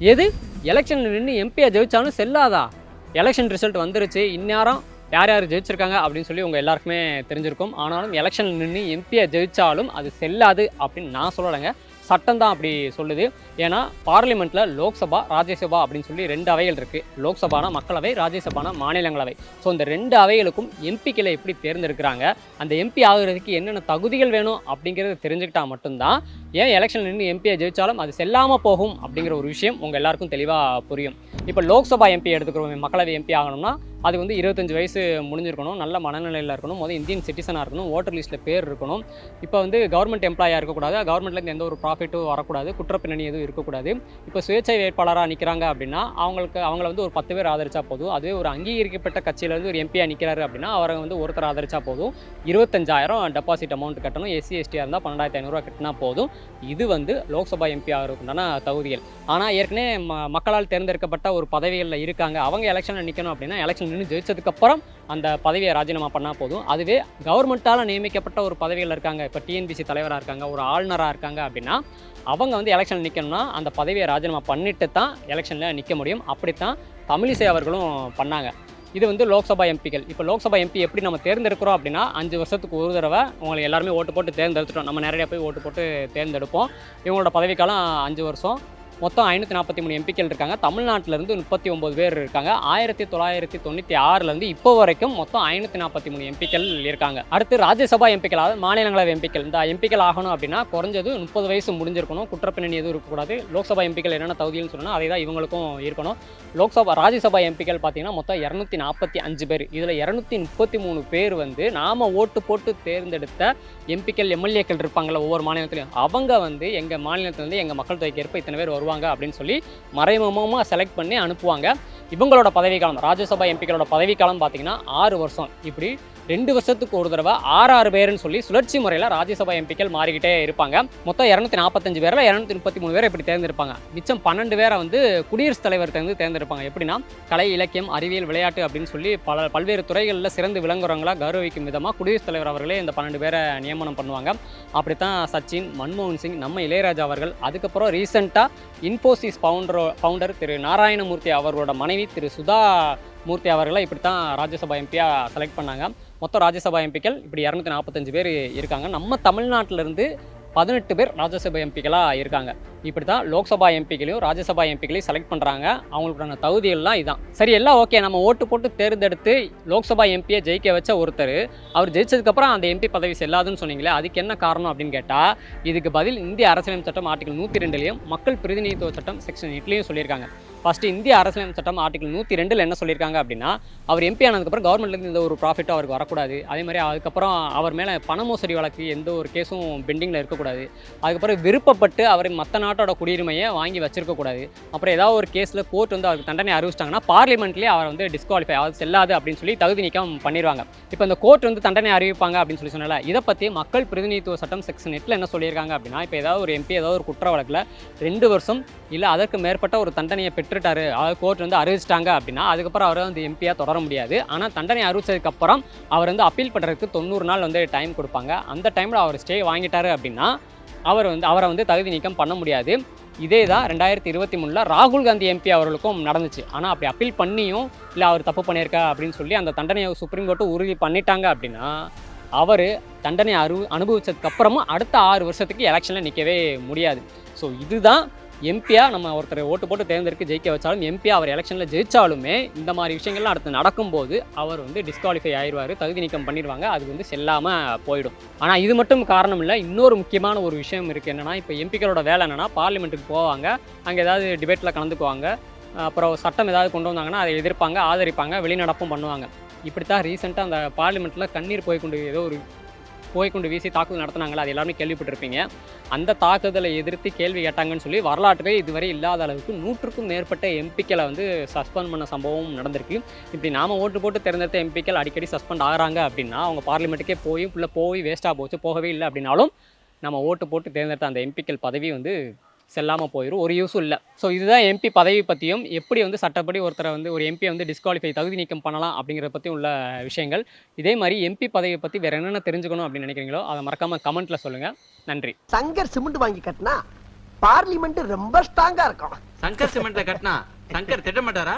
எது? எலெக்ஷனில் நின்று எம்பியை ஜெயிச்சாலும் செல்லாதா? எலெக்ஷன் ரிசல்ட் வந்துருச்சு இந்நேரம் யார் யார் ஜெயிச்சிருக்காங்க அப்படின்னு சொல்லி உங்கள் எல்லாருக்குமே தெரிஞ்சிருக்கும். ஆனாலும் எலெக்ஷன் நின்று எம்பியை ஜெயிச்சாலும் அது செல்லாது அப்படின்னு நான் சொல்லலைங்க. சட்டம் தான் அப்படி சொல்லுது. ஏன்னா பார்லிமெண்ட்டில் லோக்சபா ராஜ்யசபா அப்படின்னு சொல்லி ரெண்டு அவைகள் இருக்குது லோக்சபானா மக்களவை ராஜ்யசபானா மாநிலங்களவை. ஸோ இந்த ரெண்டு அவைகளுக்கும் எம்பிக்களை எப்படி தேர்ந்தெடுக்கிறாங்க? அந்த எம்பி ஆகுறதுக்கு என்னென்ன தகுதிகள் வேணும் அப்படிங்கிறத தெரிஞ்சுக்கிட்டால் மட்டும்தான் ஏன் எலெக்ஷன் நின்று எம்பியை ஜெயிச்சாலும் அது செல்லாமல் போகும் அப்படிங்கிற ஒரு விஷயம் உங்கள் எல்லாருக்கும் தெளிவாக புரியும். இப்போ லோக்சபா எம்பி எடுத்துக்கிறோம் மக்களவை எம்பி ஆகணும்னா அது வந்து இருபத்தஞ்சு வயசு முடிஞ்சிருக்கணும் நல்ல மனநிலையில் இருக்கணும் முதல் இந்தியன் சிட்டிசனாக இருக்கணும் ஓட்டர் லிஸ்ட்டில் பேர் இருக்கணும். இப்போ வந்து கவர்மெண்ட் எம்ப்ளாயாக இருக்கக்கூடாது கவர்மெண்ட்லேருந்து எந்த ஒரு ப்ராஃபிட்டும் வரக்கூடாது குற்றப்பின்னணி எதுவும் இருக்கக்கூடாது. இப்போ சுயேட்சை வேட்பாளராக நிற்கிறாங்க அப்படின்னா அவங்களுக்கு அவங்கள வந்து ஒரு பத்து பேர் ஆதரிச்சா போதும். அதுவே ஒரு அங்கீகரிக்கப்பட்ட கட்சியிலேருந்து ஒரு எம்பியாக நிற்கிறாரு அப்படின்னா அவரை வந்து ஒருத்தர் ஆதரிச்சா போதும். இருபத்தஞ்சாயிரம் டெபாசிட் அமௌண்ட் கட்டணும். எஸ்சி எஸ்டியாக இருந்தால் பன்னெண்டாயிரத்தி ஐநூறுரூவா கட்டினா போதும். இது வந்து லோக்சபா எம்பி ஆகிறதுக்குண்டான தகுதிகள். ஆனால் ஏற்கனவே ம மக்களால் தேர்ந்தெடுக்கப்பட்ட ஒரு பதவிகளில் இருக்காங்க. அவங்க எலெக்ஷனில் நிற்கணும் அப்படின்னா எலெக்ஷன் நின்று ஜெயிச்சதுக்கப்புறம் அந்த பதவியை ராஜினாமா பண்ணால் போதும். அதுவே கவர்மெண்ட்டால் நியமிக்கப்பட்ட ஒரு பதவியில் இருக்காங்க. இப்போ டிஎன்பிசி தலைவராக இருக்காங்க ஒரு ஆளுநராக இருக்காங்க அப்படின்னா அவங்க வந்து எலெக்ஷனில் நிற்கணும்னா அந்த பதவியை ராஜினாமா பண்ணிட்டு தான் எலெக்ஷனில் நிற்க முடியும். அப்படித்தான் தமிழிசை அவர்களும் பண்ணாங்க. இது வந்து லோக்சபா எம்பிகள். இப்போ லோக்சபா எம்பி எப்படி நம்ம தேர்ந்தெடுக்கிறோம் அப்படின்னா அஞ்சு வருஷத்துக்கு ஒரு தடவை உங்களை எல்லாருமே ஓட்டு போட்டு தேர்ந்தெடுத்துட்டோம். நம்ம நிறைய போய் ஓட்டு போட்டு தேர்ந்தெடுப்போம். இவங்களோட பதவிக்காலம் அஞ்சு வருஷம். மொத்தம் ஐநூற்றி நாற்பத்தி மூணு எம்பிக்கள் இருக்காங்க. தமிழ்நாட்டிலேருந்து முப்பத்தி ஒம்பது பேர் இருக்காங்க. ஆயிரத்தி தொள்ளாயிரத்தி தொண்ணூற்றி ஆறுலேருந்து இப்போ வரைக்கும் மொத்தம் ஐநூற்றி நாற்பத்தி மூணு எம்பிக்கள் இருக்காங்க. அடுத்து ராஜ்யசபா எம்பிக்கள் அதாவது மாநிலங்களவை எம்பிக்கள். இந்த எம்பிக்கள் ஆகணும் அப்படின்னா குறைஞ்சது முப்பது வயசு முடிஞ்சிருக்கணும். குற்றப்பின்னணி எதுவும் இருக்கக்கூடாது. லோக்சபா எம்பிக்கள் என்னென்ன தகுதின்னு சொன்னால் அதே தான் இவங்களுக்கும் இருக்கணும். லோக்சபா ராஜ்யசபா எம்பிக்கள் பார்த்தீங்கன்னா மொத்தம் இரநூத்தி நாற்பத்தி அஞ்சு பேர். இதில் இரநூத்தி முப்பத்தி மூணு பேர் வந்து நாம ஓட்டு போட்டு தேர்ந்தெடுத்த எம்பிக்கள் எம்எல்ஏக்கள் இருப்பாங்கள்ல ஒவ்வொரு மாநிலத்திலையும். அவங்க வந்து எங்கள் மாநிலத்திலேருந்து எங்கள் மக்கள் தொகைக்கு ஏற்ப இத்தனை பேர் வருவாங்க. அப்படின்னு சொல்லி மறைமுகமாக செலக்ட் பண்ணி அனுப்புவாங்க. இவங்களோட பதவிக்காலம் ராஜ்யசபா எம்பிக்களோட பதவிக்காலம் பார்த்தீங்கன்னா ஆறு வருஷம். இப்படி ரெண்டு வருஷத்துக்கு ஒரு தடவை ஆறு ஆறு பேருன்னு சொல்லி சுழற்சி முறையில் ராஜ்யசபா எம்பிக்கள் மாறிக்கிட்டே இருப்பாங்க. மொத்தம் இரநூத்தி நாற்பத்தஞ்சு பேரில் இரநூத்தி முப்பத்தி மூணு பேர் இப்படி தேர்ந்தெடுப்பாங்க. மிச்சம் பன்னெண்டு பேரை வந்து குடியரசுத் தலைவர் தேர்ந்து தேர்ந்தெடுப்பாங்க. எப்படின்னா கலை இலக்கியம் அறிவியல் விளையாட்டு அப்படின்னு சொல்லி பல பல்வேறு துறைகளில் சிறந்து விளங்குறவங்களாக கௌரவிக்கும் விதமாக குடியரசுத் தலைவர் அவர்களே இந்த பன்னெண்டு பேரை நியமனம் பண்ணுவாங்க. அப்படித்தான் சச்சின் மன்மோகன் சிங் நம்ம இளையராஜா அவர்கள் அதுக்கப்புறம் ரீசெண்டாக இன்ஃபோசிஸ் பவுண்டரோ பவுண்டர் திரு நாராயணமூர்த்தி அவர்களோட மனைவி திரு சுதா மூர்த்தி அவர்களை இப்படி தான் ராஜ்யசபா எம்பியாக செலக்ட் பண்ணாங்க. மொத்தம் ராஜ்யசபா எம்பிக்கள் இப்படி இரநூத்தி நாற்பத்தஞ்சு பேர் இருக்காங்க. நம்ம தமிழ்நாட்டிலேருந்து பதினெட்டு பேர் ராஜ்யசபா எம்பிக்களாக இருக்காங்க. இப்படி தான் லோக்சபா எம்பிக்களையும் ராஜ்யசபா எம்பிக்களையும் செலக்ட் பண்ணுறாங்க அவங்களுக்கான தகுதிகள்லாம் இதுதான் சரி எல்லாம் ஓகே நம்ம ஓட்டு போட்டு தேர்ந்தெடுத்து லோக்சபா எம்பியை ஜெயிக்க வச்ச ஒருத்தர் அவர் ஜெயிச்சதுக்கப்புறம் அந்த எம்பி பதவி செல்லாதுன்னு சொன்னீங்களே அதுக்கு என்ன காரணம் அப்படின்னு கேட்டால் இதுக்கு பதில் இந்திய அரசியலமைப்பு சட்டம் ஆர்டிகல் நூற்றி ரெண்டுலையும் மக்கள் பிரதிநிதித்துவ சட்டம் செக்ஷன் எட்லையும் சொல்லியிருக்காங்க. ஃபஸ்ட்டு இந்திய அரசியலமைப்பு சட்டம் ஆர்டிகல் நூற்றி ரெண்டில் என்ன சொல்லியிருக்காங்க அப்படின்னா அவர் எம்பி ஆனதுக்கப்புறம் கவர்மெண்ட்லேருந்து எந்த ஒரு ப்ராஃபிட்டும் அவருக்கு வரக்கூடாது. அதே மாதிரி அதுக்கப்புறம் அவர் மேலே பண மோசடி வழக்கு எந்த ஒரு கேஸும் பெண்டிங்கில் இருக்கக்கூடாது. அதுக்கப்புறம் விருப்பப்பட்டு அவர் மற்ற நாட்டோட குடியுரிமையை வாங்கி வச்சிருக்கக்கூடாது அப்புறம் ஏதாவது ஒரு கேஸில் கோர்ட் வந்து அவருக்கு தண்டனை அறிவிச்சிட்டாங்கன்னா பார்லிமெண்ட்லேயே அவர் வந்து டிஸ்குவாலிஃபை அது செல்லாது அப்படின்னு சொல்லி தகுதி நீக்கம் பண்ணிடுவாங்க இப்போ இந்த கோர்ட் வந்து தண்டனை அறிவிப்பாங்க அப்படின்னு சொல்லி சொன்னால இதை பற்றி மக்கள் பிரதிநிதித்துவ சட்டம் செக்ஷன் எட்டில் என்ன சொல்லியிருக்காங்க அப்படின்னா இப்போ ஏதாவது ஒரு எம்பி ஏதாவது ஒரு குற்ற வழக்கில் ரெண்டு வருஷம் இல்லை அதற்கு மேற்பட்ட ஒரு தண்டனையை பெற்றுட்டாரு அதாவது கோர்ட் வந்து அறிவிச்சிட்டாங்க அப்படின்னா அதுக்கப்புறம் அவரை வந்து எம்பியாக தொடர முடியாது. ஆனால் தண்டனை அறிவிச்சதுக்கப்புறம் அவர் வந்து அப்பீல் பண்ணுறதுக்கு தொண்ணூறு நாள் வந்து டைம் கொடுப்பாங்க. அந்த டைமில் அவர் ஸ்டே வாங்கிட்டாரு அப்படின்னா அவர் வந்து அவரை வந்து தகுதி நீக்கம் பண்ண முடியாது. இதே தான் ரெண்டாயிரத்தி இருபத்தி மூணில் ராகுல் காந்தி எம்பி அவர்களுக்கும் நடந்துச்சு. ஆனால் அப்படி அப்பீல் பண்ணியும் இல்லை அவர் தப்பு பண்ணியிருக்கா அப்படின்னு சொல்லி அந்த தண்டனையை சுப்ரீம் கோர்ட்டு உறுதி பண்ணிட்டாங்க அப்படின்னா அவர் தண்டனை அரு அனுபவிச்சதுக்கப்புறமும் அடுத்த ஆறு வருஷத்துக்கு எலெக்ஷனில் நிற்கவே முடியாது. ஸோ இதுதான் எம்பியாக நம்ம ஒருத்தரை ஓட்டு போட்டு தேர்ந்தெடுக்க ஜெயிக்க வச்சாலும் எம்பியா அவர் எலெக்ஷனில் ஜெயிச்சாலுமே இந்த மாதிரி விஷயங்கள்லாம் அடுத்து நடக்கும்போது அவர் வந்து டிஸ்குவாலிஃபை ஆயிடுவார் தகுதி நீக்கம் பண்ணிடுவாங்க அது வந்து செல்லாமல் போயிடும். ஆனால் இது மட்டும் காரணம் இல்லை இன்னொரு முக்கியமான ஒரு விஷயம் இருக்குது என்னென்னா இப்போ எம்பிக்களோட வேலை என்னென்னா பார்லிமெண்ட்டுக்கு போவாங்க அங்கே ஏதாவது டிபேட்டில் கலந்துக்குவாங்க அப்புறம் சட்டம் ஏதாவது கொண்டு வந்தாங்கன்னா அதை எதிர்ப்பாங்க ஆதரிப்பாங்க வெளிநடப்பும் பண்ணுவாங்க. இப்படி தான் ரீசெண்டாக அந்த பார்லிமெண்ட்டில் கண்ணீர் போய் கொண்டு ஏதோ ஒரு போய் கொண்டு வீசி தாக்குதல் நடத்துனாங்களா? அது எல்லாருமே கேள்விப்பட்டிருப்பீங்க. அந்த தாக்குதலை எதிர்த்து கேள்வி கேட்டாங்கன்னு சொல்லி வரலாற்றிலே இதுவரை இல்லாத அளவுக்கு நூற்றுக்கும் மேற்பட்ட எம்பிக்களை வந்து சஸ்பெண்ட் பண்ண சம்பவம் நடந்திருக்கு. இப்படி நாம் ஓட்டு போட்டு தேர்ந்தெடுத்த எம்பிக்கள் அடிக்கடி சஸ்பெண்ட் ஆகிறாங்க அப்படின்னா அவங்க பார்லிமெண்ட்டுக்கே போய் உள்ளே போய் வேஸ்ட்டாக போச்சு போகவே இல்லை அப்படின்னாலும் நம்ம ஓட்டு போட்டு தேர்ந்தெடுத்த அந்த எம்பிக்கள் பதவி வந்து செல்லாமல் போயிடும் ஒரு யூஸும் இல்லை. ஸோ இதுதான் எம்பி பதவி பற்றியும் எப்படி வந்து சட்டப்படி ஒருத்தரை வந்து ஒரு எம்பியை வந்து டிஸ்குவாலிஃபை தகுதி நீக்கம் பண்ணலாம் அப்படிங்கிறத பற்றி உள்ள விஷயங்கள். இதே மாதிரி எம்பி பதவியை பற்றி வேறு என்னென்ன தெரிஞ்சுக்கணும் அப்படின்னு நினைக்கிறீங்களோ அதை மறக்காமல் கமெண்ட்டில் சொல்லுங்கள் நன்றி. சங்கர் சிமெண்ட் வாங்கி கட்டினா பார்லிமெண்ட் ரொம்ப ஸ்ட்ராங்கா இருக்கும். சங்கர் சிமெண்ட்ல கட்டினா சங்கர் திட்ட மாட்டாரா